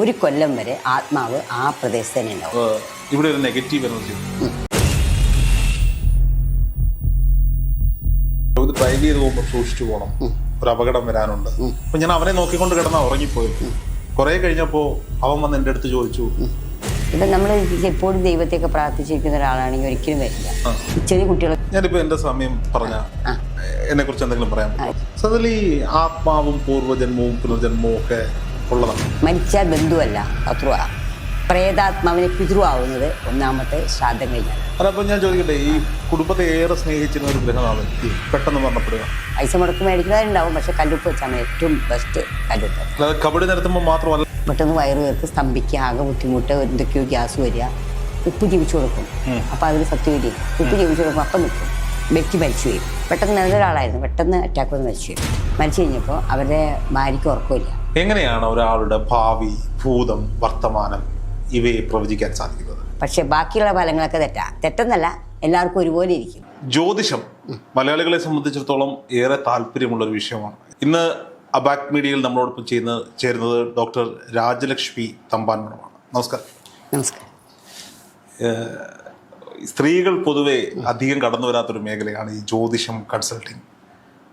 ഒരു കൊല്ലം വരെ ആത്മാവ് ആ പ്രദേശത്ത് തന്നെ ഉണ്ടാവും ഇവിടെ ഒരു നെഗറ്റീവ് എനർജി ഇത് ഡ്രൈവ് ചെയ്ത് പോകുമ്പോൾ സൂക്ഷിച്ചു പോകണം ഒരു അപകടം വരാനുണ്ട്. അപ്പൊ ഞാൻ അവനെ നോക്കിക്കൊണ്ട് കിടന്ന ഉറങ്ങിപ്പോയി. കുറെ കഴിഞ്ഞപ്പോ അവൻ വന്ന് എന്റെ അടുത്ത് ചോദിച്ചു. ഇപ്പൊ നമ്മൾ എപ്പോഴും ദൈവത്തെയൊക്കെ പ്രാർത്ഥിച്ചിരിക്കുന്ന ഒരാളാണെങ്കിൽ ഒരിക്കലും വരില്ല. ചെറിയ കുട്ടികൾ ഞാനിപ്പോ എന്റെ സമയം പറഞ്ഞ എന്നെ കുറിച്ച് എന്തെങ്കിലും പറയാം ആത്മാവും പൂർവജന്മവും പുനർജന്മവും ഒക്കെ ഉള്ളതാണ്. മരിച്ചാൽ ബന്ധുവല്ല ശത്രുവാ പ്രേതാത്മാവിനെ പിതൃവാകുന്നത് ഒന്നാമത്തെ ശ്രാദ്ധം കഴിഞ്ഞാൽ അതപ്പോൾ ഞാൻ ചോദിക്കട്ടെ ഈ കുടുംബത്തെ ഏറെ സ്നേഹിച്ചിരുന്ന ഒരു ഗ്രഹമാണ്? പെട്ടെന്ന് മരണപ്പെടുക. പൈസ മുടക്കി മേടിക്കുന്നവരുണ്ടാവും പക്ഷെ കല്ലുപ്പ് വെച്ചാണ് ഏറ്റവും ബെസ്റ്റ് കല്ലുപ്പ്. കബഡി നിരത്തുമ്പോൾ മാത്രമല്ല പെട്ടെന്ന് വയറ് വീർത്ത് സ്തംഭിക്കുക ആകെ ബുദ്ധിമുട്ട് എന്തൊക്കെയോ ഗ്യാസ് വരിക ഉപ്പ് ജീവിച്ചു കൊടുക്കും. അപ്പോൾ അതിന് സത്യവിധി ഉപ്പ് ജീവിച്ചു കൊടുക്കും അപ്പം നിൽക്കും. വ്യക്തി മരിച്ചു വരും പെട്ടെന്ന് നല്ലൊരാളായിരുന്നു. പെട്ടെന്ന് അറ്റാക്ക് വന്ന് മരിച്ചു വരും മരിച്ചു കഴിഞ്ഞപ്പോൾ അവരുടെ ഭാര്യയ്ക്ക് ഉറക്കമില്ല. എങ്ങനെയാണ് ഒരാളുടെ ഭാവി ഭൂതം വർത്തമാനം ഇവയെ പ്രവചിക്കാൻ സാധിക്കുന്നത്? പക്ഷേ ബാക്കിയുള്ള ഫലങ്ങളൊക്കെ തെറ്റാ. തെറ്റെന്നല്ല എല്ലാവർക്കും ഒരുപോലെ ഇരിക്കും. ജ്യോതിഷം മലയാളികളെ സംബന്ധിച്ചിടത്തോളം ഏറെ താല്പര്യമുള്ള ഒരു വിഷയമാണ്. ഇന്ന് അബാക് മീഡിയയിൽ നമ്മളോടൊപ്പം ചെയ്യുന്ന ചേരുന്നത് ഡോക്ടർ രാജലക്ഷ്മി തമ്പാൻമണമാണ് നമസ്കാരം. നമസ്കാരം. സ്ത്രീകൾ പൊതുവെ അധികം കടന്നു വരാത്തൊരു മേഖലയാണ് ഈ ജ്യോതിഷം കൺസൾട്ടിങ്.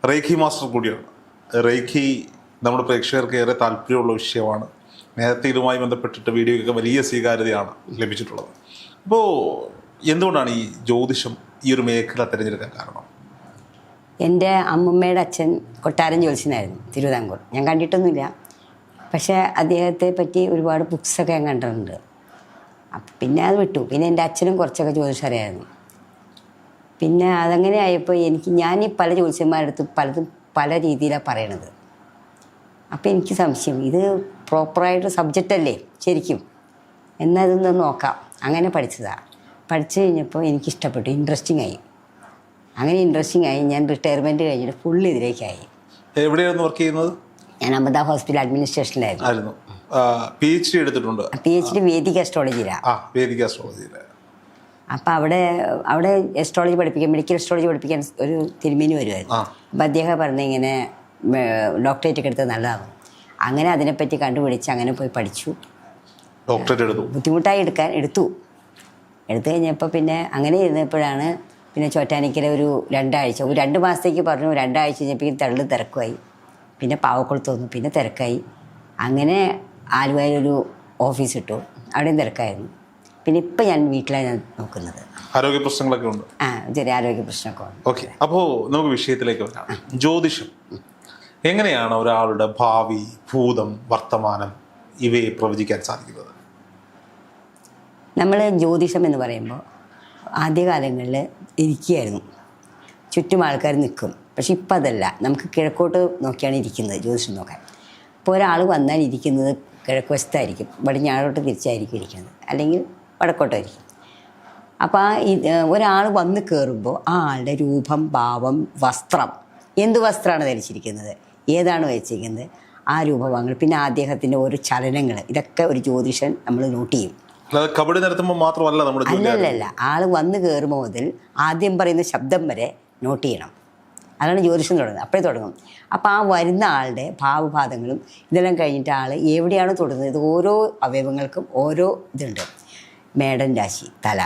റേഖി മാസ്റ്റർ കൂടിയാണ്. റേഖി നമ്മുടെ പ്രേക്ഷകർക്ക് ഏറെ താല്പര്യമുള്ള വിഷയമാണ്. നേരത്തെ ഇതുമായി ബന്ധപ്പെട്ടിട്ട് വീഡിയോയ്ക്ക് വലിയ സ്വീകാര്യതയാണ് ലഭിച്ചിട്ടുള്ളത്. അപ്പോൾ എന്തുകൊണ്ടാണ് ഈ ജ്യോതിഷം ഈ ഒരു മേഖല തിരഞ്ഞെടുക്കാൻ കാരണം? എന്റെ അമ്മമ്മയുടെ അച്ഛൻ കൊട്ടാരം ജ്യോതിഷനായിരുന്നു തിരുവിതാംകൂർ. ഞാൻ കണ്ടിട്ടൊന്നുമില്ല. പക്ഷേ അദ്ദേഹത്തെ പറ്റി ഒരുപാട് ബുക്സൊക്കെ ഞാൻ കണ്ടിട്ടുണ്ട്. പിന്നെ അത് വിട്ടു. പിന്നെ എന്റെ അച്ഛനും കുറച്ചൊക്കെ ജ്യോതിഷറിയായിരുന്നു പിന്നെ അതങ്ങനെ ആയപ്പോൾ എനിക്ക് ഞാൻ ഈ പല ജ്യോതിഷന്മാരുടെ അടുത്ത് പലതും പല രീതിയിലാണ് പറയണത്. അപ്പം എനിക്ക് സംശയം. ഇത് പ്രോപ്പറായിട്ട് സബ്ജക്റ്റ് അല്ലേ? ശരിക്കും. എന്നാൽ ഇതൊന്ന് നോക്കാം. അങ്ങനെ പഠിച്ചതാണ് പഠിച്ചു കഴിഞ്ഞപ്പോൾ എനിക്കിഷ്ടപ്പെട്ടു ഇൻട്രസ്റ്റിംഗ് ആയി. അങ്ങനെ ഇൻട്രസ്റ്റിംഗ് ആയി. ഞാൻ റിട്ടയർമെന്റ് കഴിഞ്ഞിട്ട് ഫുൾ ഇതിലേക്കായി. എവിടെയായിരുന്നു വർക്ക് ചെയ്യുന്നത്? ഞാൻ അമൃത ഹോസ്പിറ്റൽ അഡ്മിനിസ്ട്രേഷനിലായിരുന്നു പി എച്ച് ഡി എടുത്തിട്ടുണ്ട്. പി എച്ച് ഡി വേദിക അസ്ട്രോളജിയിലാണ് അപ്പം അവിടെ അവിടെ എസ്ട്രോളജി പഠിപ്പിക്കാൻ മെഡിക്കൽ എസ്ട്രോളജി പഠിപ്പിക്കാൻ ഒരു തിരുമേനി വരുമായിരുന്നു. അപ്പം അദ്ദേഹം പറഞ്ഞ ഇങ്ങനെ ഡോക്ടറേറ്റ് ഒക്കെ എടുത്തത് നല്ലതാണ് അങ്ങനെ അതിനെപ്പറ്റി കണ്ടുപിടിച്ച് അങ്ങനെ പോയി പഠിച്ചു. ഡോക്ടറേറ്റ് എടുത്തു. ബുദ്ധിമുട്ടായി എടുക്കാൻ എടുത്തു. എടുത്തു കഴിഞ്ഞപ്പോൾ പിന്നെ അങ്ങനെ ഇരുന്നപ്പോഴാണ് പിന്നെ ചോറ്റാനിക്കര ഒരു രണ്ടാഴ്ച ഒരു രണ്ട് മാസത്തേക്ക് പറഞ്ഞു രണ്ടാഴ്ച കഴിഞ്ഞപ്പോൾ തള്ളു തിരക്കുമായി പിന്നെ പാവക്കുളത്ത് വന്നു പിന്നെ തിരക്കായി. അങ്ങനെ ആലുവയിലൊരു ഓഫീസ് ഇട്ടു. അവിടെയും തിരക്കായിരുന്നു. പിന്നെ ഇപ്പം ഞാൻ വീട്ടിലാണ് ഞാൻ നോക്കുന്നത്. ആരോഗ്യ പ്രശ്നങ്ങളൊക്കെ ഉണ്ട്. ആ ചെറിയ ആരോഗ്യ പ്രശ്നമൊക്കെ ഉണ്ട്. ഓക്കെ അപ്പോൾ നമുക്ക് വിഷയത്തിലേക്ക് വരാം. ജ്യോതിഷം. എങ്ങനെയാണ് ഒരാളുടെ ഭാവി ഭൂതം വർത്തമാനം ഇവയെ പ്രവചിക്കാൻ സാധിക്കുന്നത്? നമ്മൾ ജ്യോതിഷം എന്ന് പറയുമ്പോൾ ആദ്യകാലങ്ങളിൽ ഇരിക്കുകയായിരുന്നു. ചുറ്റും ആൾക്കാർ നിൽക്കും. പക്ഷെ ഇപ്പം അതല്ല. നമുക്ക് കിഴക്കോട്ട് നോക്കിയാണ് ഇരിക്കുന്നത് ജ്യോതിഷം നോക്കാൻ. ഇപ്പോൾ ഒരാൾ വന്നാൽ ഇരിക്കുന്നത് കിഴക്ക് വശത്തായിരിക്കും. പടിഞ്ഞാറോട്ട് തിരിച്ചായിരിക്കും ഇരിക്കുന്നത്. അല്ലെങ്കിൽ വടക്കോട്ടായിരിക്കും. അപ്പോൾ ആ ഒരാൾ വന്ന് കയറുമ്പോൾ ആ ആളുടെ രൂപം ഭാവം വസ്ത്രം എന്ത് വസ്ത്രമാണ് ധരിച്ചിരിക്കുന്നത്? ഏതാണ് വെച്ചിരിക്കുന്നത്? ആ രൂപഭാവങ്ങൾ പിന്നെ അദ്ദേഹത്തിന്റെ ഓരോ ചലനങ്ങൾ ഇതൊക്കെ ഒരു ജ്യോതിഷൻ നമ്മൾ നോട്ട് ചെയ്യും. കബഡി നടത്തുമ്പോൾ മാത്രമല്ല നമ്മുടെ അല്ലല്ല ആൾ ആൾ വന്ന് കയറുമ്പോൾ മുതൽ ആദ്യം പറയുന്ന ശബ്ദം വരെ നോട്ട് ചെയ്യണം. അതാണ് ജ്യോതിഷം തുടങ്ങുന്നത്. അപ്പോഴേ തുടങ്ങും. അപ്പോൾ ആ വരുന്ന ആളുടെ ഭാവഭാതങ്ങളും ഇതെല്ലാം കഴിഞ്ഞിട്ട് ആൾ എവിടെയാണ് തൊടുന്നത്? ഇത് ഓരോ അവയവങ്ങൾക്കും ഓരോ ഇതുണ്ട്. മേടൻ രാശി തല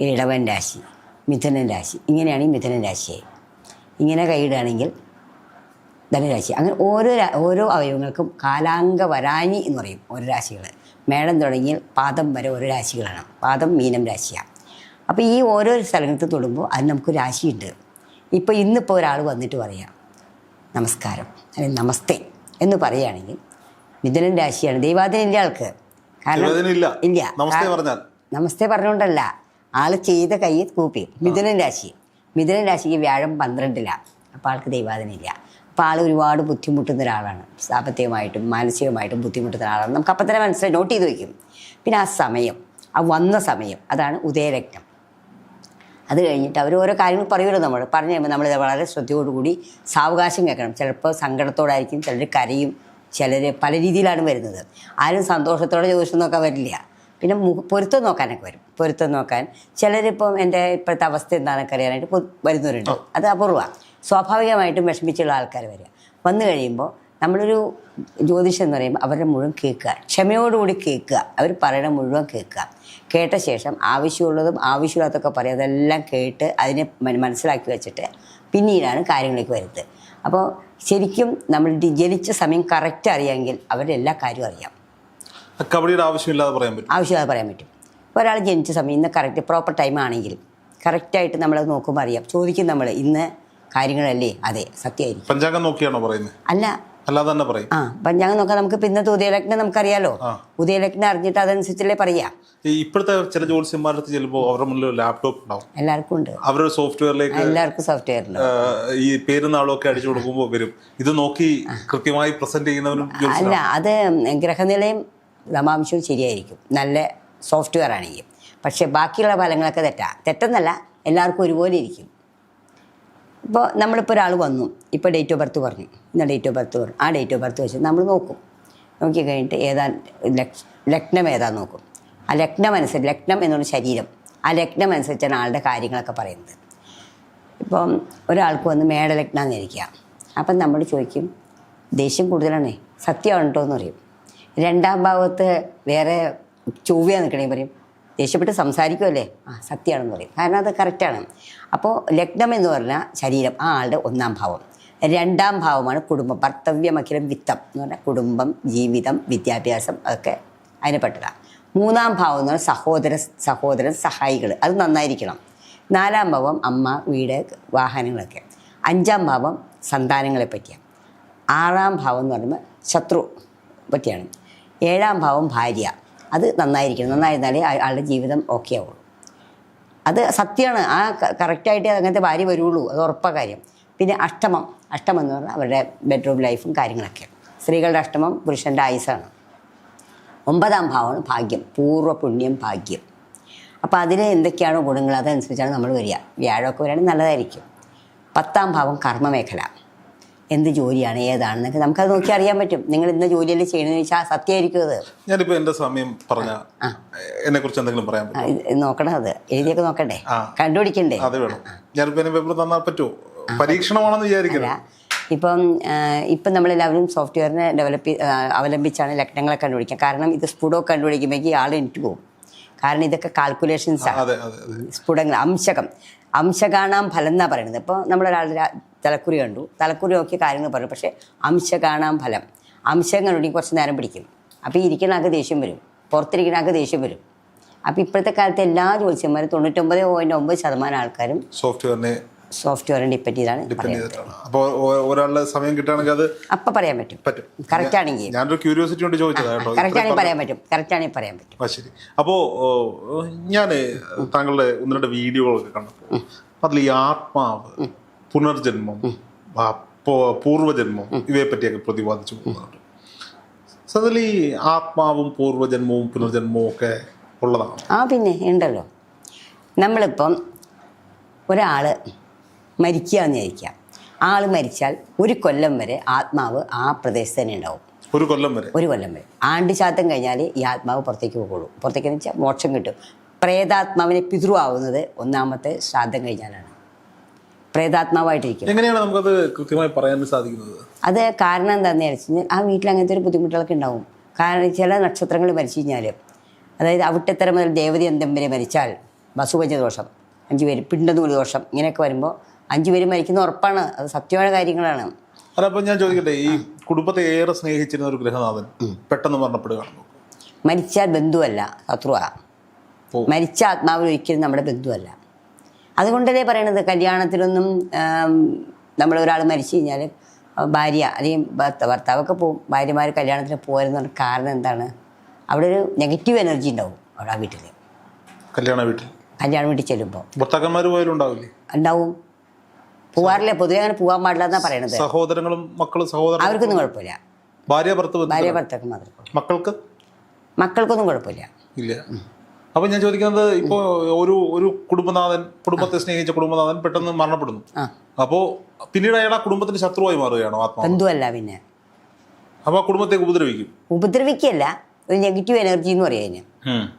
ഇടവൻ രാശി മിഥുനൻ രാശി ഇങ്ങനെയാണ് ഈ മിഥുനൻ രാശിയായി ഇങ്ങനെ കൈയിടുകയാണെങ്കിൽ ധനുരാശി. അങ്ങനെ ഓരോ ഓരോ അവയവങ്ങൾക്കും കാലാങ്ക വരാനി എന്ന് പറയും ഓരോ രാശികൾ മേടം തുടങ്ങി പാദം വരെ ഓരോ രാശികളാണ്. പാദം മീനം രാശിയാണ് അപ്പോൾ ഈ ഓരോ സ്ഥലത്ത് തൊടുമ്പോൾ അത് നമുക്ക് രാശിയുണ്ട്. ഇപ്പോൾ ഇന്നിപ്പോൾ ഒരാൾ വന്നിട്ട് പറയാം നമസ്കാരം അല്ലെങ്കിൽ നമസ്തേ എന്ന് പറയുകയാണെങ്കിൽ മിഥുനൻ രാശിയാണ്. ദൈവാദിനിന്റെ ആൾക്ക്. കാരണം ഇല്ല. നമസ്തേ പറഞ്ഞുകൊണ്ടല്ല. ആൾ ചെയ്ത കൈ കൂപ്പി. മിഥുനൻ രാശി. മിഥുനൻ രാശിക്ക് വ്യാഴം പന്ത്രണ്ടിലാണ് അപ്പോൾ ആൾക്ക് ദൈവാദിനില്ല അപ്പോൾ ആൾ ഒരുപാട് ബുദ്ധിമുട്ടുന്ന ഒരാളാണ്. സാമ്പത്തികമായിട്ടും മാനസികമായിട്ടും ബുദ്ധിമുട്ടുന്ന ഒരാളാണ്. നമുക്ക് അപ്പം തന്നെ മനസ്സിലായി നോട്ട് ചെയ്ത് വയ്ക്കും പിന്നെ ആ സമയം ആ വന്ന സമയം അതാണ് ഉദയരക്തം അത് കഴിഞ്ഞിട്ട് അവർ ഓരോ കാര്യങ്ങൾ പറയുമല്ലോ നമ്മൾ പറഞ്ഞു കഴിയുമ്പോൾ നമ്മൾ വളരെ ശ്രദ്ധയോടുകൂടി സാവകാശം കേൾക്കണം. ചിലപ്പോൾ സങ്കടത്തോടായിരിക്കും ചിലർ കരയും ചിലർ പല രീതിയിലാണ് വരുന്നത്. ആരും സന്തോഷത്തോടെ ജ്യോതിഷം നോക്കാൻ വരില്ല. പിന്നെ മുഖ പൊരുത്തം നോക്കാനൊക്കെ വരും. പൊരുത്തം നോക്കാൻ ചിലരിപ്പം എന്റെ ഇപ്പോഴത്തെ അവസ്ഥ എന്താണെന്നൊക്കെ അറിയാനായിട്ട് വരുന്നവരുണ്ട്. അത് അപൂർവമാണ് സ്വാഭാവികമായിട്ടും വിഷമിച്ചുള്ള ആൾക്കാർ വരിക. വന്നു കഴിയുമ്പോൾ നമ്മളൊരു ജ്യോതിഷം എന്ന് പറയുമ്പോൾ അവരുടെ മുഴുവൻ കേൾക്കുക. ക്ഷമയോടുകൂടി കേൾക്കുക. അവർ പറയുന്ന മുഴുവൻ കേൾക്കുക. കേട്ട ശേഷം ആവശ്യമുള്ളതും ആവശ്യമില്ലാത്തൊക്കെ പറയും അതെല്ലാം കേട്ട് അതിനെ മനസ്സിലാക്കി വെച്ചിട്ട് പിന്നീടാണ് കാര്യങ്ങളിലേക്ക് വരുന്നത്. അപ്പോൾ ശരിക്കും നമ്മൾ ജനിച്ച സമയം കറക്റ്റ് അറിയാമെങ്കിൽ അവരുടെ എല്ലാ കാര്യവും അറിയാം. കബഡിയുടെ ആവശ്യമില്ലാതെ പറയാൻ പറ്റും. ആവശ്യമില്ലാതെ പറയാൻ പറ്റും. ഒരാൾ ജനിച്ച സമയം ഇന്ന് കറക്റ്റ് പ്രോപ്പർ ടൈം ആണെങ്കിൽ കറക്റ്റായിട്ട് നമ്മളത് നോക്കുമ്പോൾ അറിയാം. ചോദിക്കും നമ്മൾ ഇന്ന് കാര്യങ്ങളല്ലേ? അതെ സത്യമായിരിക്കും. പഞ്ചാംഗം നോക്കിയാണോ പറയുന്നത് അല്ല. അല്ലാതെ തന്നെ പറയും. ആ പഞ്ചാംഗം നോക്കാം നമുക്ക് പിന്നത്തെ ഇന്നത്തെ ഉദയലഗ്നം നമുക്കറിയാലോ. ഉദയലഗ്നം അറിഞ്ഞിട്ട് അതനുസരിച്ചല്ലേ പറയാ ഇപ്പോഴത്തെ ചില ജോത്സ്യന്മാരുടെ അടുത്ത് ചെല്ലുമ്പോൾ അവരുടെ മുന്നിൽ ലാപ്ടോപ്പ് ഉണ്ടാവും. എല്ലാവർക്കും ഉണ്ട്. അവരുടെ സോഫ്റ്റ്വെയറിലേക്ക് എല്ലാവർക്കും സോഫ്റ്റ്വെയറിൽ ഈ പേരും നാളും ഒക്കെ അടിച്ചു കൊടുക്കുമ്പോൾ വരും. ഇത് നോക്കി കൃത്യമായി പ്രസന്റ് ചെയ്യുന്നവരും അല്ല അത് ഗ്രഹനിലയും ദമാംശവും ശരിയായിരിക്കും. നല്ല സോഫ്റ്റ്വെയർ ആണെങ്കിൽ. പക്ഷേ ബാക്കിയുള്ള ഫലങ്ങളൊക്കെ തെറ്റാ. തെറ്റെന്നല്ല എല്ലാവർക്കും ഒരുപോലെ ഇരിക്കും. ഇപ്പോൾ നമ്മളിപ്പോൾ ഒരാൾ വന്നു. ഇപ്പോൾ ഡേറ്റ് ഓഫ് ബർത്ത് പറഞ്ഞു ഇന്ന ഡേറ്റ് ഓഫ് ബർത്ത് പറഞ്ഞു ആ ഡേറ്റ് ഓഫ് ബർത്ത് വെച്ച് നമ്മൾ നോക്കും. നോക്കി കഴിഞ്ഞിട്ട് ഏതാ ലഗ്നം ഏതാ നോക്കും. ആ ലഗ്നം അനുസരിച്ച് ലഗ്നം എന്നുള്ള ശരീരം. ആ ലഗ്നം അനുസരിച്ചാണ് ആളുടെ കാര്യങ്ങളൊക്കെ പറയുന്നത്. ഇപ്പം ഒരാൾക്ക് വന്ന് മേടലഗ്നം എന്നിരിക്കുക അപ്പം നമ്മൾ ചോദിക്കും ദേഷ്യം കൂടുതലാണേ? സത്യമാണ് കേട്ടോ എന്ന് പറയും. രണ്ടാം ഭാഗത്ത് വേറെ ചൊവ്വയാണ് നിൽക്കണേ പറയും. ദേഷ്യപ്പെട്ട് സംസാരിക്കുമല്ലേ ആ സത്യമാണെന്ന് പറയും. കാരണം അത് കറക്റ്റാണ്. അപ്പോൾ ലഗ്നം എന്ന് പറഞ്ഞാൽ ശരീരം ആ ആളുടെ ഒന്നാം ഭാവം. രണ്ടാം ഭാവമാണ് കുടുംബം ഭർത്തവ്യമഖിലം വിത്തം എന്ന് പറഞ്ഞാൽ കുടുംബം ജീവിതം വിദ്യാഭ്യാസം അതൊക്കെ അതിനെപ്പെട്ടതാണ് മൂന്നാം ഭാവം എന്ന് പറഞ്ഞാൽ സഹോദര സഹോദരൻ സഹായികൾ അത് നന്നായിരിക്കണം. നാലാം ഭാവം അമ്മ വീട് വാഹനങ്ങളൊക്കെ. അഞ്ചാം ഭാവം സന്താനങ്ങളെ പറ്റിയാണ്. ആറാം ഭാവം എന്ന് പറയുമ്പോൾ ശത്രു പറ്റിയാണ്. ഏഴാം ഭാവം ഭാര്യ. അത് നന്നായിരിക്കണം. നന്നായിരുന്നാലേ ആളുടെ ജീവിതം ഓക്കെ ആവുള്ളൂ. അത് സത്യമാണ്. ആ കറക്റ്റായിട്ട് അങ്ങനത്തെ ഭാര്യ വരുള്ളൂ. അത് ഉറപ്പ കാര്യം. പിന്നെ അഷ്ടമം. അഷ്ടമം എന്ന് പറഞ്ഞാൽ അവരുടെ ബെഡ്റൂം ലൈഫും കാര്യങ്ങളൊക്കെ. സ്ത്രീകളുടെ അഷ്ടമം പുരുഷന്റെ ആയുസാണ്. ഒമ്പതാം ഭാവമാണ് ഭാഗ്യം. പൂർവ പുണ്യം ഭാഗ്യം. അപ്പോൾ അതിൽ എന്തൊക്കെയാണോ ഗുണങ്ങൾ? അതനുസരിച്ചാണ് നമ്മൾ വരിക. വ്യാഴമൊക്കെ വരികയാണെങ്കിൽ നല്ലതായിരിക്കും. പത്താം ഭാവം കർമ്മമേഖല. എന്ത് ജോലിയാണ് ഏതാണെന്നൊക്കെ നമുക്കത് നോക്കി അറിയാൻ പറ്റും. നിങ്ങൾ ഇന്ന ജോലിയല്ല ചെയ്യണമെന്ന് വെച്ചാൽ സത്യമായിരിക്കും അത്. ഞാനിപ്പോ എന്റെ സമയം പറഞ്ഞ എന്നെ കുറിച്ച് എന്തെങ്കിലും പറയാൻ നോക്കണം അത്. എഴുതിയൊക്കെ നോക്കണ്ടേ. കണ്ടുപിടിക്കണ്ടേ? അത് വേണം. ഞാനിപ്പോ എന്നെ പേപ്പർ തന്നാൽ പറ്റുമോ പരീക്ഷണമാണെന്ന് വിചാരിക്കുന്നത് ഇപ്പം ഇപ്പം നമ്മളെല്ലാവരും സോഫ്റ്റ്വെയറിനെ ഡെവലപ്പ് അവലംബിച്ചാണ് ലക്ഷണങ്ങളെ കണ്ടുപിടിക്കുക. കാരണം ഇത് സ്പുഡോ കണ്ടുപിടിക്കുമ്പോഴേക്ക് ആൾ എനിക്ക് പോകും. കാരണം ഇതൊക്കെ കാൽക്കുലേഷൻസ് ആണ് സ്ഫുടങ്ങൾ അംശകം. അംശകാണാം ഫലം എന്നാണ് പറയുന്നത്? ഇപ്പോൾ നമ്മളൊരാളുടെ രാ- തലക്കുറി കണ്ടു. തലക്കുറി നോക്കിയ കാര്യങ്ങൾ പറഞ്ഞു. പക്ഷേ അംശ കാണാൻ ഫലം. അംശം കണ്ടുണ്ടെങ്കിൽ കുറച്ച് നേരം പിടിക്കും. അപ്പോൾ ഈ ഇരിക്കുന്ന ആൾക്ക് ദേഷ്യം വരും. പുറത്തിരിക്കുന്ന ആൾക്ക് ദേഷ്യം വരും. അപ്പോൾ ഇപ്പോഴത്തെ കാലത്ത് എല്ലാ ജ്യോത്സ്യന്മാരും തൊണ്ണൂറ്റൊമ്പത് പോയിന്റ് ഒമ്പത് ശതമാനം ആൾക്കാരും സോഫ്റ്റ്വെയറിനെ സോഫ്റ്റ്വെയറിനെ ഡിപ്പെൻഡ് ചെയ്താണ് അപ്പോൾ ഒരാളുടെ സമയം കിട്ടുകയാണെങ്കിൽ അത് അപ്പം പറയാൻ പറ്റും. പറ്റും. കറക്റ്റ് ആണെങ്കിൽ. ഞാനൊരു ക്യൂരിയോസിറ്റി കൊണ്ട് ചോദിച്ചതാ കേട്ടോ. കറക്റ്റ് ആണെങ്കിൽ പറയാൻ പറ്റും. കറക്റ്റ് ആണെങ്കിൽ പറയാൻ പറ്റും. ശരി. അപ്പോൾ ഞാൻ താങ്കളുടെ ഒന്ന് രണ്ട് വീഡിയോകളൊക്കെ കണ്ടപ്പോൾ അതിൽ ഈ ആത്മാവ് പുനർജന്മം പൂർവജന്മം പോ- പൂർവജന്മം ഇവയെ പറ്റിയൊക്കെ പ്രതിപാദിച്ചു പോകുന്നുണ്ട്. സതിൽ ഈ ആത്മാവും പൂർവജന്മവും പുനർജന്മവും ഒക്കെ ഉള്ളതാണ്. ആ പിന്നെ ഉണ്ടല്ലോ. നമ്മളിപ്പം ഒരാൾ മരിക്കുക എന്ന് ചോദിക്കാം ആൾ മരിച്ചാൽ ഒരു കൊല്ലം വരെ ആത്മാവ് ആ പ്രദേശത്ത് തന്നെ ഉണ്ടാവും. ഒരു കൊല്ലം വരെ. ഒരു കൊല്ലം വരെ. ആണ്ട് ശാത്തം കഴിഞ്ഞാൽ ഈ ആത്മാവ് പുറത്തേക്ക് പോകുള്ളൂ പുറത്തേക്ക് വെച്ചാൽ മോക്ഷം കിട്ടും. പ്രേതാത്മാവിനെ പിതൃവാവുന്നത് ഒന്നാമത്തെ ശ്രാദ്ധം കഴിഞ്ഞാലാണ്. പ്രേതാത്മാവായിട്ടിരിക്കും എങ്ങനെയാണ് നമുക്കത് കൃത്യമായി പറയാൻ സാധിക്കുന്നത്? അത് കാരണം എന്താണെന്ന് വെച്ച് കഴിഞ്ഞാൽ ആ വീട്ടിൽ അങ്ങനത്തെ ഒരു ബുദ്ധിമുട്ടുകളൊക്കെ ഉണ്ടാവും. കാരണം ചില നക്ഷത്രങ്ങൾ മരിച്ചു കഴിഞ്ഞാൽ അതായത് അവിട്ടത്തരം മുതൽ ദേവതി അന്തം വരെ മരിച്ചാൽ വസുഭജ ദോഷം അഞ്ചു പേര് പിണ്ടനൂൽ ദോഷം ഇങ്ങനെയൊക്കെ വരുമ്പോൾ അഞ്ചു പേര് മരിക്കുന്ന ഉറപ്പാണ്. അത് സത്യമായ കാര്യങ്ങളാണ്. അതപ്പോൾ ഞാൻ ചോദിക്കട്ടെ ഈ കുടുംബത്തെ ഏറെ സ്നേഹിച്ചിരുന്ന ഒരു ഗ്രഹനാഥൻ പെട്ടെന്ന് മരണപ്പെടുകയാണ്. മരിച്ചാൽ ബന്ധുവല്ല ശത്രുവാ. മരിച്ച ആത്മാവിൽ ഒരിക്കലും നമ്മുടെ ബന്ധുവല്ല. അതുകൊണ്ടല്ലേ പറയണത്? കല്യാണത്തിലൊന്നും നമ്മൾ ഒരാൾ മരിച്ചു കഴിഞ്ഞാൽ ഭാര്യ അല്ലെങ്കിൽ ഭർത്ത- ഭർത്താവൊക്കെ പോകും ഭാര്യമാർ കല്യാണത്തിന് പോരുന്ന കാരണം എന്താണ്? അവിടെ ഒരു നെഗറ്റീവ് എനർജി ഉണ്ടാവും അവിടെ ആ വീട്ടിൽ കല്യാണ വീട്ടിൽ കല്യാണ വീട്ടിൽ ചെല്ലുമ്പോൾ ഭർത്താക്കന്മാർ പോയാലും ഉണ്ടാവില്ലേ? ഉണ്ടാവും. പോവാറില്ല. പൊതുവെ അങ്ങനെ പോകാൻ പാടില്ല എന്നാണ് പറയണത്. സഹോദരങ്ങളും മക്കളും സഹോദരൻ അവർക്കൊന്നും കുഴപ്പമില്ല. ഭാര്യ ഭർത്താവ് ഭാര്യ ഭർത്താക്കന്മാർ മക്കൾക്ക്? മക്കൾക്കൊന്നും കുഴപ്പമില്ല. ഇല്ല. അപ്പൊ ഞാൻ ചോദിക്കുന്നത് ഇപ്പോ ഒരു ഒരു കുടുംബനാഥൻ കുടുംബത്തെ സ്നേഹിച്ച കുടുംബനാഥൻ പെട്ടെന്ന് മരണപ്പെടുന്നു. അപ്പോ പിന്നീട് അയാൾ ആ കുടുംബത്തിന് ശത്രുവായി മാറുകയാണോ ആത്മാവ്? ബന്ധുവല്ല പിന്നെ. അപ്പൊ ആ കുടുംബത്തെ ഉപദ്രവിക്കും. ഉപദ്രവിക്കല്ല ഒരു നെഗറ്റീവ് എനർജി എന്ന് പറയാം അതിന്.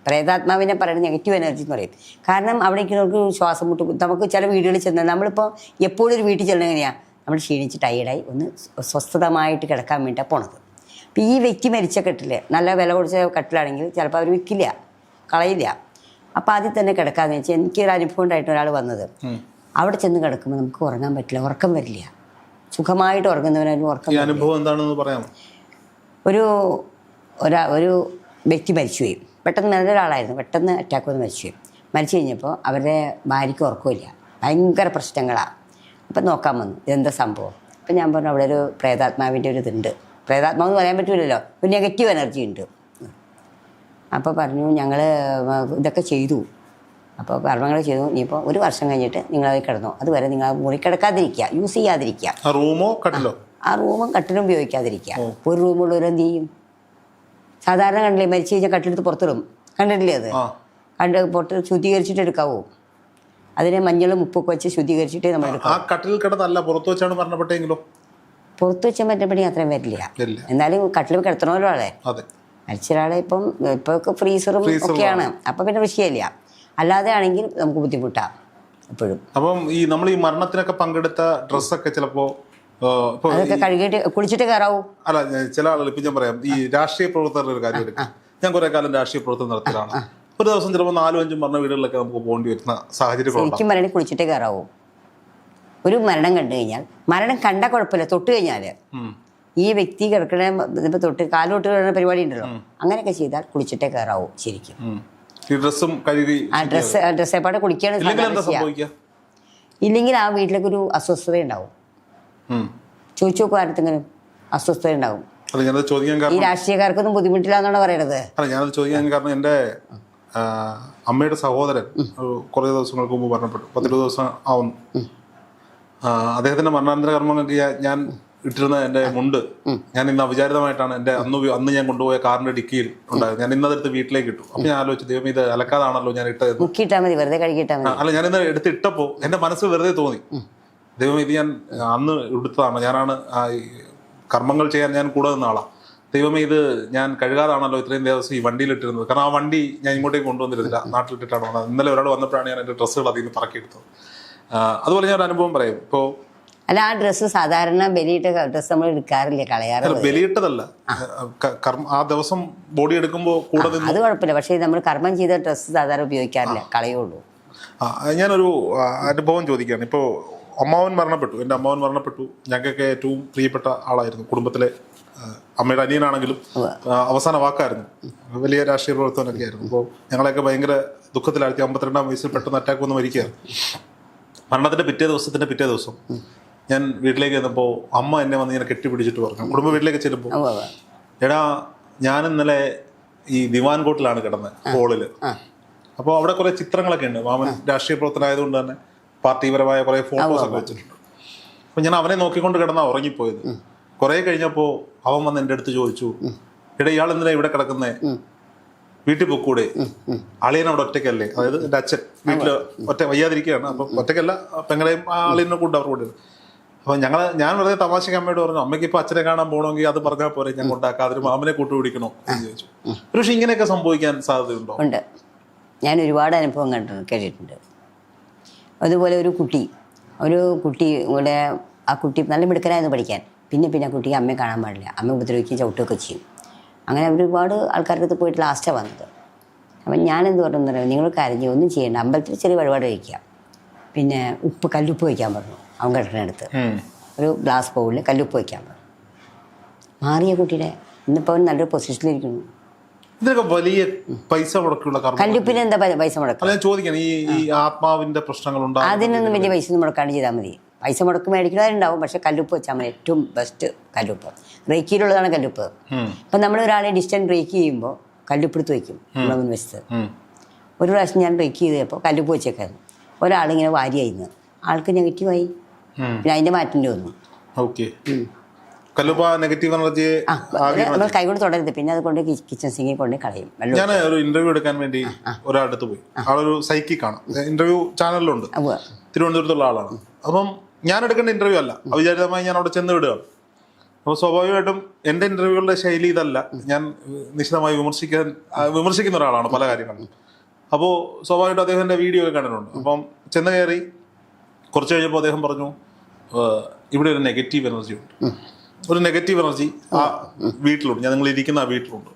പ്രേതാത്മാവിനെ പറയുന്നത് നെഗറ്റീവ് എനർജി എന്ന് പറയും. കാരണം അവിടെ ഇരിക്കുന്നവർക്ക് ശ്വാസം മുട്ട്. നമുക്ക് ചില വീടുകളിൽ ചെന്ന് നമ്മളിപ്പോൾ എപ്പോഴും ഒരു വീട്ടിൽ ചെല്ലുന്ന എങ്ങനെയാണ് നമ്മൾ ക്ഷീണിച്ച് ടയേർഡായി ഒന്ന് സ്വസ്ഥതമായിട്ട് കിടക്കാൻ വേണ്ടിയിട്ടാണ് പോണത്. അപ്പം ഈ വ്യക്തി മരിച്ച കെട്ടിൽ നല്ല വില കൊടുത്ത കെട്ടിലാണെങ്കിൽ ചിലപ്പോൾ അവർ വിൽക്കില്ല കളയില്ല. അപ്പം ആദ്യം തന്നെ കിടക്കാന്ന് വെച്ചാൽ എനിക്കൊരു അനുഭവം ഉണ്ടായിട്ട് ഒരാൾ വന്നത്. അവിടെ ചെന്ന് കിടക്കുമ്പോൾ നമുക്ക് ഉറങ്ങാൻ പറ്റില്ല ഉറക്കം വരില്ല. സുഖമായിട്ട് ഉറങ്ങുന്നവനും ഉറക്കം അനുഭവം എന്താണെന്ന് പറയാമോ? ഒരു ഒരാ ഒരു വ്യക്തി മരിച്ചുപോയി പെട്ടെന്ന് നല്ലൊരാളായിരുന്നു പെട്ടെന്ന് അറ്റാക്ക് വന്ന് മരിച്ചുപോയി മരിച്ചു കഴിഞ്ഞപ്പോൾ അവരുടെ ഭാര്യയ്ക്ക് ഉറക്കമില്ല. ഭയങ്കര പ്രശ്നങ്ങളാണ് അപ്പം നോക്കാൻ വന്നു ഇതെന്താ സംഭവം? അപ്പം ഞാൻ പറഞ്ഞു അവിടെ ഒരു പ്രേതാത്മാവിന്റെ ഒരു ഇതുണ്ട്. പ്രേതാത്മാവ് എന്ന് പറയാൻ പറ്റില്ലല്ലോ ഒരു നെഗറ്റീവ് എനർജി ഉണ്ട്. അപ്പോൾ പറഞ്ഞു ഞങ്ങൾ ഇതൊക്കെ ചെയ്തു. അപ്പോൾ കർമ്മങ്ങൾ ചെയ്തു. ഇനിയിപ്പോൾ ഒരു വർഷം കഴിഞ്ഞിട്ട് നിങ്ങൾ അത് കിടന്നു. അതുവരെ നിങ്ങൾ മുറി കിടക്കാതിരിക്കുക. യൂസ് ചെയ്യാതിരിക്കുക. ആ റൂമോ കട്ടിലോ? ആ റൂമും കട്ടിലും ഉപയോഗിക്കാതിരിക്കുക. ഒരു റൂമുള്ളവർ എന്ത് ചെയ്യും? സാധാരണ കണ്ടില്ലേ മരിച്ചു കഴിഞ്ഞാൽ കട്ടിലെടുത്ത് പുറത്തിടും. കണ്ടിട്ടില്ലേ അത്? കണ്ട് പുറത്ത് ശുദ്ധീകരിച്ചിട്ട് എടുക്കാവൂ. അതിനെ മഞ്ഞളും ഉപ്പൊക്കെ വെച്ച് ശുദ്ധീകരിച്ചിട്ടേ നമ്മൾ എടുക്കാം ആ കട്ടിലിൽ കിടന്നല്ല പുറത്തു വെച്ചാണ് മരണപ്പെട്ടെങ്കിലോ പുറത്ത് വെച്ചാൽ മറ്റേ അത്രയും വരില്ല. എന്നാലും കട്ടിൽ കിടത്തണമല്ലോ അതെ. മരിച്ച ഒരാളെ ഇപ്പം ഇപ്പോൾ ഫ്രീസറും ഒക്കെയാണ്. അപ്പം പിന്നെ വിഷയമില്ല. അല്ലാതെ ആണെങ്കിൽ നമുക്ക് ബുദ്ധിമുട്ടാണ് എപ്പോഴും. അപ്പം ഈ നമ്മൾ ഈ മരണത്തിനൊക്കെ പങ്കെടുത്ത ഡ്രസ്സൊക്കെ ചിലപ്പോ അതൊക്കെ കഴുകിയിട്ട് കുളിച്ചിട്ട് കയറാവൂ. അല്ല ചില ആളുകൾ ഇപ്പൊ ഞാൻ പറയാം ഈ രാഷ്ട്രീയ പ്രവർത്തകരുടെ ഒരു കാര്യം ഞാൻ കുറെ കാലം രാഷ്ട്രീയ പ്രവർത്തനം നടത്തിയതാണ്. ഒരു ദിവസം ചിലപ്പോൾ നാലും അഞ്ചും മരണ വീടുകളിലൊക്കെ നമുക്ക് പോകേണ്ടി വരുന്ന സാഹചര്യം ശരിക്കും മരണം കുളിച്ചിട്ട് കയറാവൂ. ഒരു മരണം കണ്ടു കഴിഞ്ഞാൽ മരണം കണ്ട കുഴപ്പമില്ല തൊട്ട് കഴിഞ്ഞാൽ ഉം. ഈ വ്യക്തി കിടക്കണ ഇപ്പം തൊട്ട് കാലോട്ട് കിടക്കുന്ന പരിപാടി ഉണ്ടല്ലോ അങ്ങനെയൊക്കെ ചെയ്താൽ കുളിച്ചിട്ടേ കയറാവൂ ശരിക്കും. ഡ്രസ്സും കഴുകി ആ ഡ്രസ്സ് ഡ്രസ്സേപ്പാടെ കുളിക്കുകയാണ് ഇല്ലെങ്കിൽ ആ വീട്ടിലേക്ക് ഒരു അസ്വസ്ഥത ഉണ്ടാവും. ചോദിച്ചു നോക്കും ആരത്തെങ്കിലും അസ്വസ്ഥത ഉണ്ടാവും ഈ രാഷ്ട്രീയക്കാർക്കൊന്നും ബുദ്ധിമുട്ടില്ല എന്നാണ് പറയണത്. ഞാനത് ചോദിക്കാൻ കാരണം എന്റെ അമ്മയുടെ സഹോദരൻ കുറേ ദിവസങ്ങൾക്ക് മുമ്പ് മരണപ്പെട്ടു. പത്തിരുപത് ദിവസം ആവുന്നു. അദ്ദേഹത്തിന്റെ മരണാനന്തര കർമ്മങ്ങൾക്ക് ഞാൻ ഇട്ടിരുന്ന എന്റെ മുണ്ട്. ഞാൻ ഇന്ന് അവിചാരിതമായിട്ടാണ് എന്റെ അന്ന് അന്ന് ഞാൻ കൊണ്ടുപോയ കാറിന്റെ ഡിക്കിയിൽ ഉണ്ടായത്. ഞാൻ ഇന്നതെടുത്ത് വീട്ടിലേക്ക് ഇട്ടു. അപ്പൊ ഞാൻ ആലോചിച്ചു ദൈവം ഇത് അലക്കാതാണല്ലോ ഞാൻ ഇട്ടത് മതി വെറുതെ അല്ല ഞാൻ ഇന്ന് എടുത്ത് ഇട്ടപ്പോൾ എന്റെ മനസ്സ് വെറുതെ തോന്നി. ദൈവം ഇത് ഞാൻ അന്ന് എടുത്തതാണ്. ഞാനാണ് കർമ്മങ്ങൾ ചെയ്യാൻ ഞാൻ കൂടെ നിന്ന ആളാണ് ദൈവമേ ഇത് ഞാൻ കഴുകാതാണല്ലോ ഇത്രയും ദിവസം ഈ വണ്ടിയിൽ ഇട്ടിരുന്നത്. കാരണം ആ വണ്ടി ഞാൻ ഇങ്ങോട്ടേക്ക് കൊണ്ടുവന്നിരുന്നില്ല. നാട്ടിലിട്ടിട്ടാണ് വന്നത്. ഇന്നലെ ഒരാൾ വന്നപ്പോഴാണ് ഞാൻ എന്റെ ഡ്രസ്സുകൾ അതിൽ നിന്ന് പറക്കിയെടുത്തത്. അതുപോലെ ഞാൻ ഒരു അനുഭവം പറയും. ഇപ്പോൾ അല്ല ആ ഡ്രസ്സ് സാധാരണ ബലിയിട്ട ഡ്രസ്സ് നമ്മൾ എടുക്കാറില്ല കളയാറ് ബലിയിട്ടതല്ല. ആ. ദിവസം ബോഡി എടുക്കുമ്പോൾ കൂടെ അത് കുഴപ്പമില്ല പക്ഷേ നമ്മൾ കർമ്മം ചെയ്ത ഡ്രസ്സ് സാധാരണ ഉപയോഗിക്കാറില്ല കളയുള്ളൂ. ഞാനൊരു അനുഭവം ചോദിക്കുകയാണ് ഇപ്പോൾ അമ്മാവൻ മരണപ്പെട്ടു എന്റെ അമ്മാവൻ മരണപ്പെട്ടു. ഞങ്ങൾക്കൊക്കെ ഏറ്റവും പ്രിയപ്പെട്ട ആളായിരുന്നു കുടുംബത്തിലെ അമ്മയുടെ അനിയനാണെങ്കിലും അവസാന വാക്കായിരുന്നു. വലിയ രാഷ്ട്രീയ പ്രവർത്തനമൊക്കെ ആയിരുന്നു. അപ്പോൾ ഞങ്ങളെയൊക്കെ ഭയങ്കര ദുഃഖത്തിലാഴ്ത്തി അമ്പത്തിരണ്ടാം വയസ്സിൽ പെട്ടെന്ന് അറ്റാക്ക് വന്ന് മരിക്കുകയായിരുന്നു മരണത്തിന്റെ പിറ്റേ ദിവസത്തിന്റെ പിറ്റേ ദിവസം ഞാൻ വീട്ടിലേക്ക് ചെന്നപ്പോൾ അമ്മ എന്നെ വന്ന് ഇങ്ങനെ കെട്ടിപ്പിടിച്ചിട്ട് പറഞ്ഞു. കുടുംബ വീട്ടിലേക്ക് ചെല്ലുമ്പോൾ. എടാ ഞാൻ ഇന്നലെ ഈ ദിവാൻ കോട്ടിലാണ് കിടന്നത് ഹോളിൽ അപ്പോൾ അവിടെ കുറെ ചിത്രങ്ങളൊക്കെ ഉണ്ട്. മാമൻ രാഷ്ട്രീയ പ്രവർത്തനം ആയതുകൊണ്ട് തന്നെ പാർട്ടിപരമായ കുറെ ഫോട്ടോസ് ഒക്കെ വെച്ചിട്ടുണ്ട്. അപ്പൊ ഞാൻ അവനെ നോക്കിക്കൊണ്ട് കിടന്നാ ഉറങ്ങിപ്പോയത്. കുറെ കഴിഞ്ഞപ്പോൾ അവൻ വന്ന് എന്റെ അടുത്ത് ചോദിച്ചു എടാ ഇയാൾ എന്തിനാ ഇവിടെ കിടക്കുന്നേ? വീട്ടിൽ പൊക്കൂടെ അളിയൻ അവിടെ ഒറ്റയ്ക്കല്ലേ? അതായത് എന്റെ അച്ഛൻ. വീട്ടിൽ ഒറ്റ വയ്യാതിരിക്കുകയാണ്. അപ്പം ഒറ്റയ്ക്കല്ല പെങ്ങളെയും ആ അളിയനെ കൊണ്ട് അവർ കൂടെ അപ്പൊ ഞങ്ങൾ ഞാൻ വെറുതെ തമാശ അമ്മയോട് പറഞ്ഞു അമ്മയ്ക്ക് ഇപ്പൊ അച്ഛനെ കാണാൻ പോകണമെങ്കിൽ അത് പറഞ്ഞാൽ പോരെ ഞാൻ കൊണ്ടാക്കാം അതിന് മാമനെ കൂട്ടുപിടിക്കണോ എന്ന് ചോദിച്ചു. പക്ഷെ ഇങ്ങനെയൊക്കെ സംഭവിക്കാൻ സാധ്യതയുണ്ടോ? ഉണ്ട്. ഞാൻ ഒരുപാട് അനുഭവം കണ്ടു കേട്ടിട്ടുണ്ട്. അതുപോലെ ഒരു കുട്ടി ഒരു കുട്ടി ഇവിടെ ആ കുട്ടി നല്ല മിടുക്കനായിരുന്നു പഠിക്കാൻ. പിന്നെ പിന്നെ ആ കുട്ടിക്ക് അമ്മയെ കാണാൻ പാടില്ല. അമ്മ ഉപദ്രവിക്കുകയും ചവിട്ടുകയൊക്കെ ചെയ്യും. അങ്ങനെ ഒരുപാട് ആൾക്കാർക്ക് പോയിട്ട് ലാസ്റ്റാണ് വന്നത്. അപ്പം ഞാൻ എന്ത് പറഞ്ഞു നിങ്ങൾ ചെയ്യും ഒന്നും ചെയ്യേണ്ട. അമ്പലത്തിൽ ചെറിയ വഴിപാട് കഴിക്കുക പിന്നെ ഉപ്പ് കല്ലുപ്പ് വയ്ക്കാൻ പറഞ്ഞു. അവൻ കിടക്കണടുത്ത് ഒരു ഗ്ലാസ് ബൗളിൽ കല്ലുപ്പ് വയ്ക്കാൻ മാറിയ കുട്ടിയുടെ ഇന്നിപ്പോൾ അവൻ നല്ലൊരു പൊസിഷനിലിരിക്കുന്നു ഇതിനൊക്കെ വലിയ പൈസ കല്ലുപ്പിന് എന്താ പൈസ മുടക്കുക അല്ല ചോദിക്കണം ഈ ഈ ആത്മാവിന്റെ പ്രശ്നങ്ങൾ ഉണ്ടാകും അതിനൊന്നും വലിയ പൈസ ഒന്നും മുടക്കാണ്ട് ചെയ്താൽ മതി. പൈസ മുടക്ക് മേടിക്കുന്നവരുണ്ടാവും പക്ഷെ കല്ലുപ്പ് വെച്ചാൽ മതി. ഏറ്റവും ബെസ്റ്റ് കല്ലുപ്പ്. റേക്കിയിലുള്ളതാണ് കല്ലുപ്പ്. ഇപ്പം നമ്മൾ ഒരാളെ ഡിസ്റ്റൻസ് ബ്രേക്ക് ചെയ്യുമ്പോൾ കല്ലുപ്പ് കല്ലുപ്പെടുത്ത് വയ്ക്കും നമ്മുടെ മുൻവശത്ത് ഒരു പ്രാവശ്യം ഞാൻ ബ്രേക്ക് ചെയ്തപ്പോൾ കല്ലുപ്പ് വെച്ചേക്കായിരുന്നു. ഒരാളിങ്ങനെ വാരിയായിരുന്നു ആൾക്ക് നെഗറ്റീവായി പിന്നെ അതിന്റെ മാറ്റേണ്ടി വന്നു. ഓക്കെ. കല്ലുപ്പ നെഗറ്റീവ് എനർജിയെ ആ നമ്മൾ കൈ കൊണ്ട് തുടരുത്. പിന്നെ അത് കൊണ്ട് കിച്ചൺ സിംഗിൽ കൊണ്ട് കളയും. ഞാൻ ഒരു ഇന്റർവ്യൂ എടുക്കാൻ വേണ്ടി ഒരാളടുത്ത് പോയി. ആളൊരു സൈക്കിക് ആണ്. ഇന്റർവ്യൂ ചാനലിലുണ്ട്. തിരുവനന്തപുരത്തുള്ള ആളാണ്. അപ്പം ഞാൻ എടുക്കേണ്ട ഇന്റർവ്യൂ അല്ല. അവിചാരിതമായി ഞാൻ അവിടെ ചെന്ന് വിടുകയാണ്. അപ്പോൾ സ്വാഭാവികമായിട്ടും എന്റെ ഇന്റർവ്യൂകളുടെ ശൈലി ഇതല്ല. ഞാൻ നിശ്ചിതമായി നിശിതമായി വിമർശിക്കാൻ വിമർശിക്കുന്ന ഒരാളാണ് പല കാര്യങ്ങളും. അപ്പോൾ സ്വാഭാവികമായിട്ടും അദ്ദേഹം എന്റെ വീഡിയോ ഒക്കെ കണ്ടിട്ടുണ്ട്. അപ്പം ചെന്ന് കയറി കുറച്ച് കഴിഞ്ഞപ്പോൾ അദ്ദേഹം പറഞ്ഞു "ഏഹ്, ഇവിടെ ഒരു നെഗറ്റീവ് എനർജി ഉണ്ട്. ഒരു നെഗറ്റീവ് എനർജി ആ വീട്ടിലുണ്ട്. ഞാൻ നിങ്ങൾ ഇരിക്കുന്ന ആ വീട്ടിലുണ്ട്.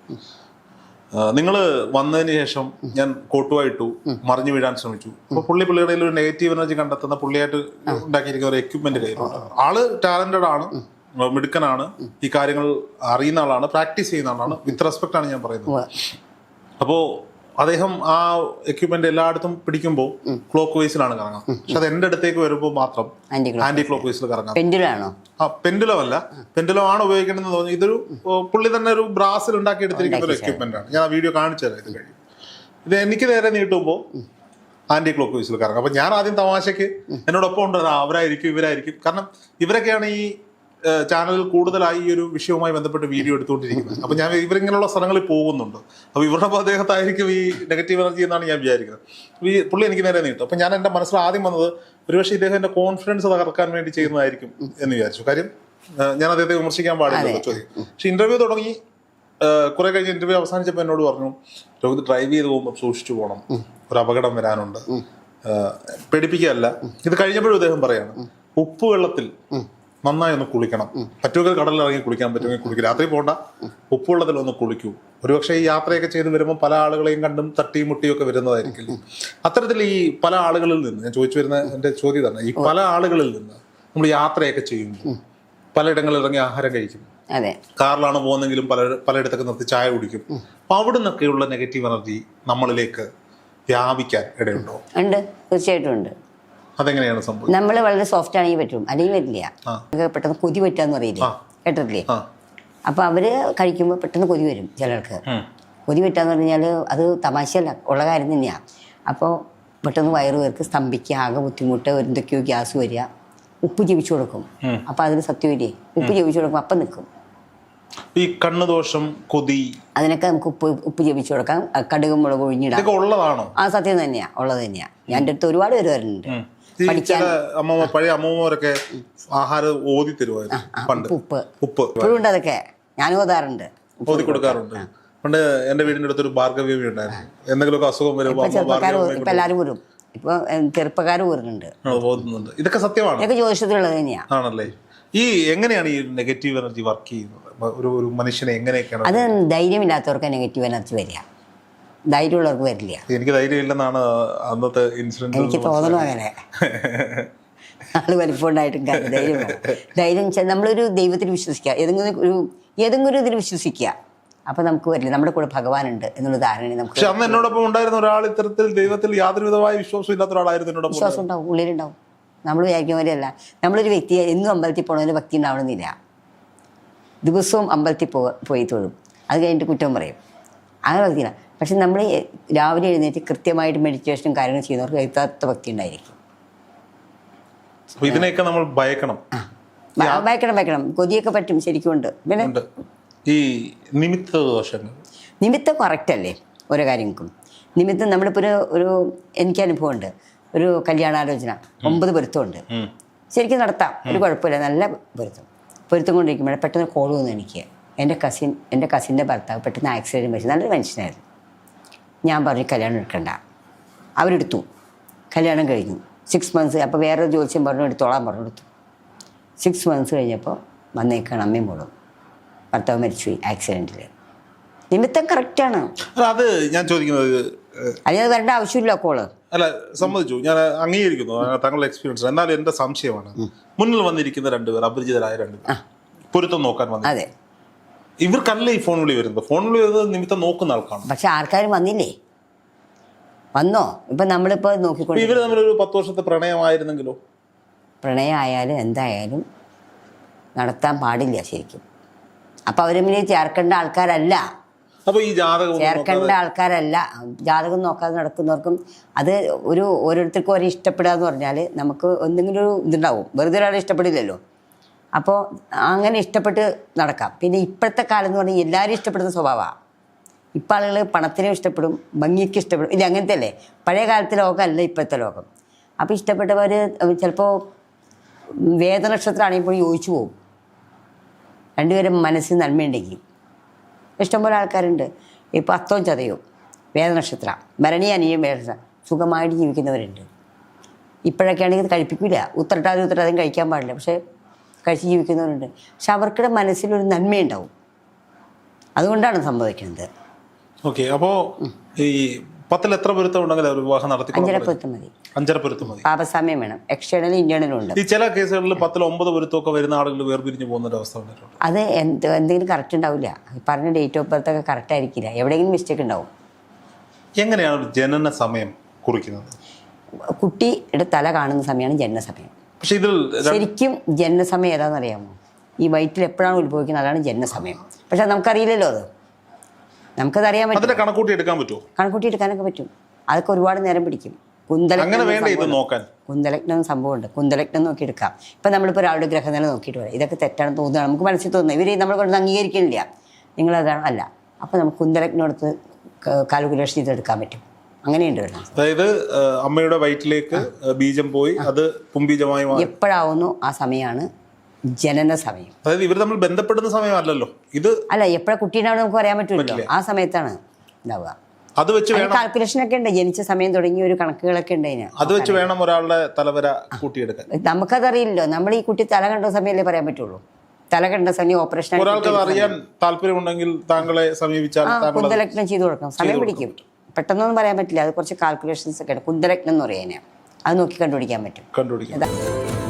നിങ്ങൾ വന്നതിന് ശേഷം ഞാൻ കോട്ടുമായിട്ടു മറിഞ്ഞു വീഴാൻ ശ്രമിച്ചു. അപ്പൊ പുള്ളി പുള്ളിയുടെ ഒരു നെഗറ്റീവ് എനർജി കണ്ടെത്തുന്ന പുള്ളിയായിട്ട് ഉണ്ടാക്കിയിരിക്കുന്ന ഒരു എക്യുപ്മെന്റ് കയ്യിലുണ്ട്. ആൾ ടാലന്റഡ് ആണ് മിടുക്കനാണ് ഈ കാര്യങ്ങൾ അറിയുന്ന ആളാണ് പ്രാക്ടീസ് ചെയ്യുന്ന ആളാണ്. വിത്ത് റെസ്പെക്ട് ആണ് ഞാൻ പറയുന്നത്. ഉവ്വ്. അദ്ദേഹം ആ എക്യുപ്മെന്റ് എല്ലായിടത്തും പിടിക്കുമ്പോൾ ക്ലോക്ക് വൈസിലാണ് കറങ്ങുക പക്ഷെ അത് എന്റെ അടുത്തേക്ക് വരുമ്പോൾ മാത്രം ആന്റി ക്ലോക്ക് വൈസിൽ കറങ്ങാം. പെൻഡുലാണോ ആ പെൻഡുലം അല്ല. പെൻഡുലം ആണ് ഉപയോഗിക്കേണ്ടതെന്ന് തോന്നി ഇതൊരു പുള്ളി തന്നെ ഒരു ബ്രാസിൽ ഉണ്ടാക്കി എടുത്തിരിക്കുന്ന ഒരു എക്യുപ്മെന്റ് ആണ്. ഞാൻ ആ വീഡിയോ കാണിച്ചു തരാം ഇത് കഴിയും ഇത് എനിക്ക് നേരെ നീട്ടുമ്പോൾ ആന്റി ക്ലോക്ക് വൈസിൽ കറങ്ങും. അപ്പൊ ഞാൻ ആദ്യം തമാശക്ക് എന്നോടൊപ്പം ഉണ്ട്. "ആ, അവരായിരിക്കും ഇവരായിരിക്കും. കാരണം ഇവരൊക്കെയാണ് ഈ ചാനലിൽ കൂടുതലായി ഈ ഒരു വിഷയവുമായി ബന്ധപ്പെട്ട് വീഡിയോ എടുത്തുകൊണ്ടിരിക്കുന്നത്. അപ്പൊ ഞാൻ ഇവരിങ്ങനെയുള്ള സ്ഥലങ്ങളിൽ പോകുന്നുണ്ട്. അപ്പൊ ഇവരുടെ അദ്ദേഹത്തായിരിക്കും ഈ നെഗറ്റീവ് എനർജി എന്നാണ് ഞാൻ വിചാരിക്കുന്നത്. ഈ പുള്ളി എനിക്ക് നേരെ നീട്ടും. അപ്പൊ ഞാൻ എന്റെ മനസ്സിൽ ആദ്യം വന്നത് ഒരുപക്ഷെ ഇദ്ദേഹം എന്റെ കോൺഫിഡൻസ് തകർക്കാൻ വേണ്ടി ചെയ്യുന്നതായിരിക്കും എന്ന് വിചാരിച്ചു. കാര്യം ഞാൻ അദ്ദേഹത്തെ വിമർശിക്കാൻ പാടില്ല ചോദ്യം പക്ഷെ ഇന്റർവ്യൂ തുടങ്ങി കുറെ കഴിഞ്ഞ് ഇന്റർവ്യൂ അവസാനിച്ചപ്പോൾ എന്നോട് പറഞ്ഞു രോഹിത് ഡ്രൈവ് ചെയ്ത് പോകുമ്പോൾ സൂക്ഷിച്ചു പോകണം ഒരു അപകടം വരാനുണ്ട്. പേടിപ്പിക്കുകയല്ല. ഇത് കഴിഞ്ഞപ്പോഴും അദ്ദേഹം പറയാണ് ഉപ്പ് വെള്ളത്തിൽ നന്നായി ഒന്ന് കുളിക്കണം. പറ്റുമെങ്കിൽ കടലിൽ ഇറങ്ങി കുളിക്കാൻ പറ്റുമെങ്കിൽ കുളിക്കും. രാത്രി പോകണ്ട ഉപ്പുവെള്ളത്തിൽ ഒന്ന് കുളിക്കൂ. ഒരുപക്ഷെ ഈ യാത്രയൊക്കെ ചെയ്ത് വരുമ്പോൾ പല ആളുകളെയും കണ്ടും തട്ടിയും മുട്ടിയും ഒക്കെ വരുന്നതായിരിക്കില്ല അത്തരത്തിൽ ഈ പല ആളുകളിൽ നിന്ന് ഞാൻ ചോദിച്ചു വരുന്ന എന്റെ ചോദ്യം തന്നെ ഈ പല ആളുകളിൽ നിന്ന് നമ്മൾ യാത്രയൊക്കെ ചെയ്യുമ്പോൾ പലയിടങ്ങളിൽ ഇറങ്ങി ആഹാരം കഴിക്കും. അതെ. കാറിലാണ് പോകുന്നെങ്കിലും പല പലയിടത്തൊക്കെ നിർത്തി ചായ കുടിക്കും. അപ്പൊ അവിടെ നിന്നൊക്കെയുള്ള നെഗറ്റീവ് എനർജി നമ്മളിലേക്ക് വ്യാപിക്കാൻ ഇടയുണ്ടോ? ഉണ്ട്. തീർച്ചയായിട്ടും ഉണ്ട്. അതെങ്ങനെയാണ് സംഭവം നമ്മൾ വളരെ സോഫ്റ്റ് ആണെങ്കിൽ പറ്റും. അല്ലെങ്കിൽ വരില്ല. പെട്ടെന്ന് കൊതി പറ്റാന്ന് പറയില്ലേ? കേട്ടിട്ടില്ലേ? അപ്പൊ അപ്പോൾ അവർ കഴിക്കുമ്പോൾ പെട്ടെന്ന് കൊതി വരും ചിലർക്ക്. കൊതി പറ്റാന്ന് പറഞ്ഞാൽ അത് തമാശയല്ല. ഉള്ള കാര്യം തന്നെയാണ് അപ്പോൾ പെട്ടെന്ന് വയറ് പേർക്ക് സ്തംഭിക്കുക ആകെ ബുദ്ധിമുട്ട് എന്തൊക്കെയോ ഗ്യാസ് വരിക ഉപ്പ് ജീവിച്ചു കൊടുക്കും. അപ്പൊ അപ്പോൾ അതിന് സത്യമില്ലേ ഉപ്പ് ജീവിച്ചു കൊടുക്കും അപ്പം നിൽക്കും. ഈ കണ്ണുദോഷം കൊതി അതിനൊക്കെ നമുക്ക് ഉപ്പ് ഉപ്പ് ജപിച്ചു കൊടുക്കാം. കടുകും മുളക് ഒഴിഞ്ഞിടാം ഉള്ളതാണോ? ആ സത്യം തന്നെയാ. ഉള്ളത് തന്നെയാ. ഞാൻ അടുത്ത് ഒരുപാട് പേര് വരുന്നുണ്ട് ചില അമ്മമ്മ പഴയ അമ്മമ്മമാരൊക്കെ ആഹാരം ഓതി തരുമായിരുന്നു പണ്ട്. ഉപ്പ്. ഉപ്പ്. ഇപ്പോഴും അതൊക്കെ. ഞാൻ ഓതാറുണ്ട്. ഓതി കൊടുക്കാറുണ്ട്. പണ്ട് എന്റെ വീടിന്റെ അടുത്തൊരു ഭാർഗവ്യമി ഉണ്ടായിരുന്നു. എന്തെങ്കിലുമൊക്കെ അസുഖം വരുമ്പോൾ ഇപ്പൊ ഇപ്പം എല്ലാവരും വരും ഇപ്പോൾ ചെറുപ്പക്കാർ വരുന്നുണ്ട് ഇതൊക്കെ സത്യമാണ്. ഇതൊക്കെ ജ്യോതിഷത്തിലുള്ളത് തന്നെയാണ് ആണല്ലേ? ഈ എങ്ങനെയാണ് ഈ നെഗറ്റീവ് എനർജി വർക്ക് ചെയ്യുന്നത്? ഒരു ഒരു മനുഷ്യനെ എങ്ങനെയൊക്കെയാണ് അത് ധൈര്യമില്ലാത്തവർക്ക് നെഗറ്റീവ് എനർജി വരിക. ധൈര്യമുള്ളവർക്ക് വരില്ല. എനിക്ക് ധൈര്യമില്ലെന്നാണ് അന്നത്തെ ഇൻസിഡന്റ് എനിക്ക് തോന്നണം അങ്ങനെ. ആൾ വലിപ്പമുണ്ടായിട്ടും ധൈര്യം. ധൈര്യം വെച്ചാൽ നമ്മളൊരു ദൈവത്തിൽ വിശ്വസിക്കുക. ഏതെങ്കിലും ഒരു ഏതെങ്കിലും ഒരു ഇതിൽ വിശ്വസിക്കുക. അപ്പൊ നമുക്ക് വരില്ല. നമ്മുടെ കൂടെ ഭഗവാനുണ്ട് എന്നുള്ള ധാരണ നമുക്ക് പക്ഷെ അന്ന് എന്നോടൊപ്പം ഉണ്ടായിരുന്ന ഒരാൾ ഇത്തരത്തിൽ ദൈവത്തിൽ യാതൊരു വിധമായ വിശ്വാസം ഇല്ലാത്ത ഒരാളായിരുന്നു എന്നോടൊപ്പം വിശ്വാസം ഉണ്ടാവും. ഉള്ളിലുണ്ടാവും. നമ്മൾ വിചാരിക്കുന്ന പോലെയല്ല. നമ്മളൊരു വ്യക്തിയെ എന്നും അമ്പലത്തിൽ പോകണമെന്ന് ഭക്തി ഉണ്ടാവണമെന്നില്ല. ദിവസവും അമ്പലത്തിൽ പോ പോയി തൊഴും. അത് കഴിഞ്ഞിട്ട് കുറ്റം പറയും. അങ്ങനെ ഭക്തിയില്ല പക്ഷെ നമ്മൾ രാവിലെ എഴുന്നേറ്റ് കൃത്യമായിട്ട് മെഡിറ്റേഷനും കാര്യങ്ങളും ചെയ്യുന്നവർക്ക് യഥാർത്ഥ ഭക്തി ഉണ്ടായിരിക്കും. ഇതിനെയൊക്കെ നമ്മൾ ഭയക്കണം. ഭയക്കണം ഭയക്കണം. കൊതിയൊക്കെ പറ്റും ശരിക്കും ഉണ്ട്. പിന്നെ ഈ നിമിത്ത ദോഷങ്ങൾ. നിമിത്തം കറക്റ്റ് അല്ലേ? ഓരോ കാര്യങ്ങൾക്കും. നിമിത്തം നമ്മളിപ്പോൾ ഒരു ഒരു എനിക്ക് അനുഭവമുണ്ട്. ഒരു കല്യാണാലോചന. ഒമ്പത് പൊരുത്തമുണ്ട്. ഉണ്ട് ശരിക്കും നടത്താം. ഒരു കുഴപ്പമില്ല. നല്ല പൊരുത്തം. പൊരുത്തം കൊണ്ടിരിക്കുമ്പോഴേ പെട്ടെന്ന് കോൾ വന്നു എനിക്ക്. എന്റെ കസിൻ എന്റെ കസിന്റെ ഭർത്താവ് പെട്ടെന്ന് ആക്സിഡന്റ് മരിച്ചു നല്ലൊരു മനുഷ്യനായിരുന്നു. ഞാൻ പറഞ്ഞു കല്യാണം എടുക്കണ്ട. അവരെടുത്തു. കല്യാണം കഴിഞ്ഞു. സിക്സ് മന്ത്സ് അപ്പോൾ വേറെ ജോത്സ്യം പറഞ്ഞു എടുത്തോളാൻ പറഞ്ഞു എടുത്തു. സിക്സ് മന്ത്സ് കഴിഞ്ഞപ്പോൾ വന്നേക്കാണ് അമ്മയും മോളും. ഭർത്താവ് മരിച്ചുപോയി ആക്സിഡന്റിൽ നിമിത്തം കറക്റ്റാണ് അത് ഞാൻ ചോദിക്കുന്നത് ഏഹ്, അതിനത് വരേണ്ട ആവശ്യമില്ല കോൾ. അല്ല സമ്മതിച്ചു. ഞാൻ അംഗീകരിക്കുന്നു. തങ്ങളുടെ താങ്കളുടെ എക്സ്പീരിയൻസ് എന്നാലും എന്റെ സംശയമാണ്. മുന്നിൽ വന്നിരിക്കുന്ന രണ്ടുപേർ അപരിചിതരായ രണ്ടുപേർ. പൊരുത്തം നോക്കാൻ വന്നു അതെ. ഇവർക്കല്ല ഈ ഫോൺ വിളി വരുന്നത്. ഫോൺ വിളി വരുന്നത് നിമിത്തം നോക്കുന്ന ആൾക്കാണ്. പക്ഷെ ആൾക്കാർ വന്നില്ലേ? വന്നോ? ഇപ്പൊ നമ്മളിപ്പോ നോക്കിക്കൊണ്ട് ഇവർ തമ്മിലൊരു പത്ത് വർഷത്തെ പ്രണയമായിരുന്നെങ്കിലോ? പ്രണയമായാലും എന്തായാലും നടത്താൻ പാടില്ല ശരിക്കും. അപ്പൊ തമ്മിൽ ചേർക്കേണ്ട ആൾക്കാരല്ല. അപ്പൊ ഈ ജാതകം ചേർക്കേണ്ട ആൾക്കാരല്ല. ജാതകം നോക്കാതെ നടക്കുന്നവർക്കും അത് ഒരു ഓരോരുത്തർക്കും ഒരു ഇഷ്ടപ്പെടുക എന്ന് പറഞ്ഞാൽ നമുക്ക് എന്തെങ്കിലും ഒരു ഇതുണ്ടാവും. വെറുതെ ഒരാളെ ഇഷ്ടപ്പെടില്ലല്ലോ. അപ്പോൾ അങ്ങനെ ഇഷ്ടപ്പെട്ട് നടക്കാം. പിന്നെ ഇപ്പോഴത്തെ കാലം എന്ന് പറഞ്ഞാൽ എല്ലാവരും ഇഷ്ടപ്പെടുന്ന സ്വഭാവമാണ് ഇപ്പം ആളുകൾ പണത്തിനും ഇഷ്ടപ്പെടും ഭംഗിക്ക് ഇഷ്ടപ്പെടും. ഇല്ല അങ്ങനത്തെ അല്ലേ പഴയ കാലത്തെ ലോകമല്ല ഇപ്പോഴത്തെ ലോകം. അപ്പോൾ ഇഷ്ടപ്പെട്ടവർ ചിലപ്പോൾ വേദനക്ഷത്രമാണെങ്കിൽ പോയി യോജിച്ചു പോകും രണ്ടുപേരും മനസ്സിൽ നന്മയുണ്ടെങ്കിൽ. ഇഷ്ടംപോലെ ആൾക്കാരുണ്ട്. ഇപ്പോൾ അത്തവും ചതയും വേദനക്ഷത്ര ഭരണി അനിയും വേദന സുഖമായിട്ട് ജീവിക്കുന്നവരുണ്ട്. ഇപ്പോഴൊക്കെ ആണെങ്കിൽ കഴിപ്പിക്കില്ല ഉത്തരട്ടാതി ഉത്തരട്ടാതെയും കഴിക്കാൻ പാടില്ല. പക്ഷേ കഴിച്ച് ജീവിക്കുന്നവരുണ്ട്. പക്ഷെ അവർക്കിടെ മനസ്സിലൊരു നന്മയുണ്ടാവും. അതുകൊണ്ടാണ് സംഭവിക്കുന്നത്. ഓക്കെ അപ്പോ ഈ പത്തിൽ എത്ര പൊരുത്തം ഉണ്ടെങ്കിൽ വിവാഹം നടത്തി അഞ്ചര പൊരുത്തം മതി. അഞ്ചര പൊരുത്തം മതി. പാപസാമ്യം വേണം. എക്സ്റ്റേണലും ഇന്റേണലും ഉണ്ട്. ഈ ചില കേസുകളിൽ പത്തിൽ ഒമ്പത് പൊരുത്തമൊക്കെ വരുന്ന ആളുകൾ വേർപിരിഞ്ഞു പോകുന്ന ഒരു അവസ്ഥ അത് എന്ത് എന്തെങ്കിലും കറക്റ്റ് ഉണ്ടാവില്ല. പറഞ്ഞ ഡേറ്റ് ഓഫ് ബർത്ത് ഒക്കെ കറക്റ്റ് ആയിരിക്കില്ല. എവിടെയെങ്കിലും മിസ്റ്റേക്ക് ഉണ്ടാവും. എങ്ങനെയാണ് ജനന സമയം കുറിക്കുന്നത്? കുട്ടിയുടെ തല കാണുന്ന സമയമാണ് ജനനസമയം. പക്ഷെ ഇതിൽ ശരിക്കും ജനനസമയം ഏതാണെന്നറിയാമോ? ഈ വയറ്റിൽ എപ്പോഴാണ് ഉത്ഭവിക്കുന്നത്? അതാണ് ജനനസമയം. പക്ഷെ നമുക്കറിയില്ലല്ലോ അത്. നമുക്കത് അറിയാൻ പറ്റും കണക്കൂട്ടി എടുക്കാൻ പറ്റുമോ? കണക്കൂട്ടി എടുക്കാനൊക്കെ പറ്റും. അതൊക്കെ ഒരുപാട് നേരം പിടിക്കും. കുന്തലഗ്നം സംഭവമുണ്ട്. നോക്കാൻ? കുന്തലഗ്നം നോക്കി എടുക്കാം. ഇപ്പം നമ്മളിപ്പോൾ ഒരാളുടെ ഗ്രഹനില നോക്കിയിട്ട് വരാം ഇതൊക്കെ തെറ്റാണെന്ന് തോന്നുകയാണ്. നമുക്ക് മനസ്സിൽ തോന്നുന്നത് ഇവർ നമ്മൾ കൊണ്ട് അംഗീകരിക്കുന്നില്ല. നിങ്ങളതാണ് അല്ല. അപ്പോൾ നമുക്ക് കുന്തലഗ്നം എടുത്ത് കാൽക്കുലേഷൻ ചെയ്തെടുക്കാൻ പറ്റും. അങ്ങനെയുണ്ട്. അതായത് അമ്മയുടെ വയറ്റിലേക്ക് ബീജം പോയി അത് പുംബീജമായി എപ്പോഴാവുന്നു ആ സമയമാണ് ജനന സമയം. അതായത് ഇവർ തമ്മിൽ ബന്ധപ്പെടുന്ന സമയമല്ലല്ലോ. ഇത് അല്ല എപ്പോഴാ കുട്ടീനാണ് നമുക്ക് പറയാൻ പറ്റില്ലല്ലോ ആ സമയത്താണ് ഉണ്ടാവുക. അത് വെച്ച് വേണം കാൽക്കുലേഷൻ ഒക്കെ ഉണ്ട്. ജനിച്ച സമയം തുടങ്ങിയ ഒരു കണക്കുകളൊക്കെ ഉണ്ട് അതിന്. അത് വെച്ച് വേണം ഒരാളുടെ തലവര കൂട്ടിയെടുക്കാൻ. നമുക്കതറിയില്ലല്ലോ. നമ്മൾ ഈ കുട്ടി തല കണ്ട സമയമല്ലേ പറയാൻ പറ്റുള്ളൂ. തല കണ്ട സമയം ഓപ്പറേഷൻ ഒരാൾക്ക് അറിയാൻ താല്പര്യമുണ്ടെങ്കിൽ താങ്കളെ സമീപിച്ചാൽ ചെയ്തു കൊടുക്കണം. സമയം പിടിക്കും. പെട്ടെന്നൊന്നും പറയാൻ പറ്റില്ല. അത് കുറച്ച് കാൽക്കുലേഷൻസ് ഒക്കെ ഉണ്ട് കുന്തരജ്ഞം എന്ന് പറയുന്നത് അത് നോക്കി കണ്ടുപിടിക്കാൻ പറ്റും. കണ്ടുപിടിക്കും.